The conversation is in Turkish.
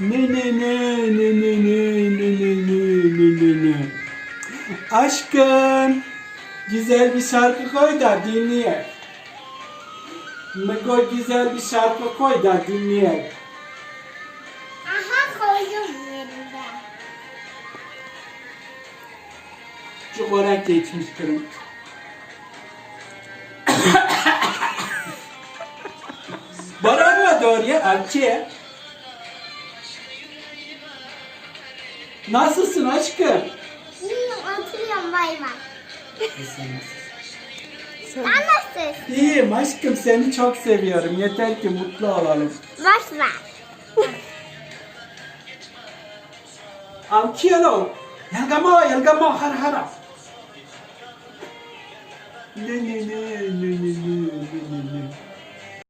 Ne ne ne ne ne ne ne ne ne ne ne ne. Aşkım. Güzel bir şarkı koy da dinleyelim. Koy güzel bir şarkı koy da dinleyelim. Aha koydum yerine. Çok olarak geçmiş kırım. Bağırma doğruya erkeğe. Nasılsın aşkım? İyiyim oturuyorum bay bay. Sen nasılsın? İyiyim aşkım seni çok seviyorum. Yeter ki mutlu olalım. Boş ver. Ankielo. Yalgama yalgama har hara. Ne ne ne ne ne ne ne ne ne.